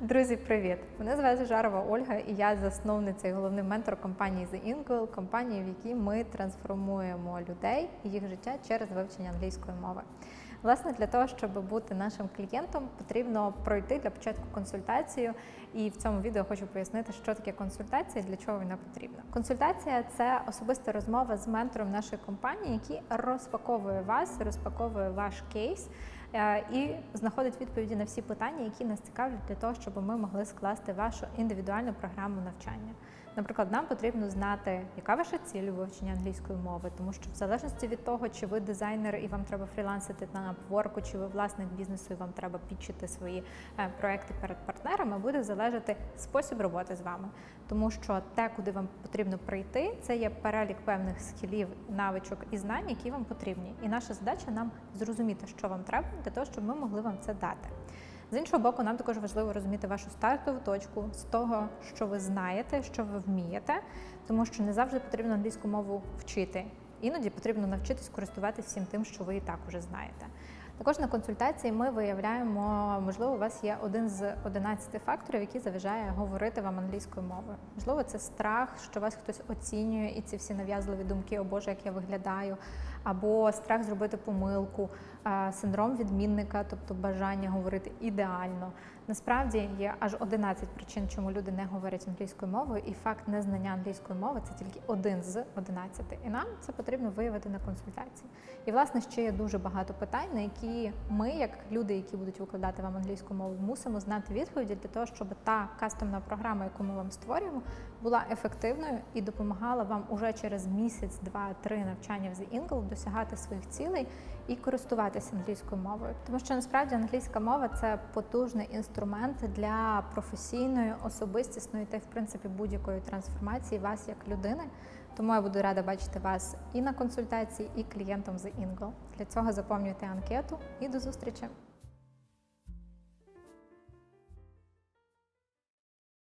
Друзі, привіт! Мене звати Жарова Ольга, і я засновниця і головний ментор компанії The Ingle, компанії, в якій ми трансформуємо людей і їх життя через вивчення англійської мови. Власне, для того, щоб бути нашим клієнтом, потрібно пройти для початку консультацію. І в цьому відео хочу пояснити, що таке консультація для чого вона потрібна. Консультація це особиста розмова з ментором нашої компанії, який розпаковує вас, розпаковує ваш кейс. Е, І знаходить відповіді на всі питання, які нас цікавлять для того, щоб ми могли скласти вашу індивідуальну програму навчання. Наприклад, нам потрібно знати, яка ваша ціль у вивченні англійської мови, тому що в залежності від того, чи ви дизайнер і вам треба фрілансити на Upwork, чи ви власник бізнесу і вам треба підчити свої е, проекти перед партнерами, буде залежати спосіб роботи з вами. Тому що те, куди вам потрібно прийти, це є перелік певних скілів, навичок і знань, які вам потрібні. І наша задача нам зрозуміти, що вам треба, для того, щоб ми могли вам це дати. З іншого боку, нам також важливо розуміти вашу стартову точку з того, що ви знаєте, що ви вмієте, тому що не завжди потрібно англійську мову вчити. Іноді потрібно навчитись користуватися всім тим, що ви і так уже знаєте. Також на консультації ми виявляємо, можливо, у вас є один з 11 факторів, який заважає говорити вам англійською мовою. Можливо, це страх, що вас хтось оцінює, і ці всі нав'язливі думки, о Боже, як я виглядаю, або страх зробити помилку, синдром відмінника, тобто бажання говорити ідеально. Насправді є аж 11 причин, чому люди не говорять англійською мовою, і факт незнання англійської мови це тільки один з 11. І нам це потрібно виявити на консультації. І власне ще є дуже багато питань, на які ми, як люди, які будуть викладати вам англійську мову, мусимо знати відповіді для того, щоб та кастомна програма, яку ми вам створюємо, була ефективною і допомагала вам уже через місяць, два, три навчання в The Ingle досягати своїх цілей і користуватися англійською мовою. Тому що насправді англійська мова це потужний інструмент для професійної, особистісної та в принципі будь-якої трансформації вас як людини. Тому я буду рада бачити вас і на консультації, і клієнтом з Інго. Для цього заповнюйте анкету і до зустрічі!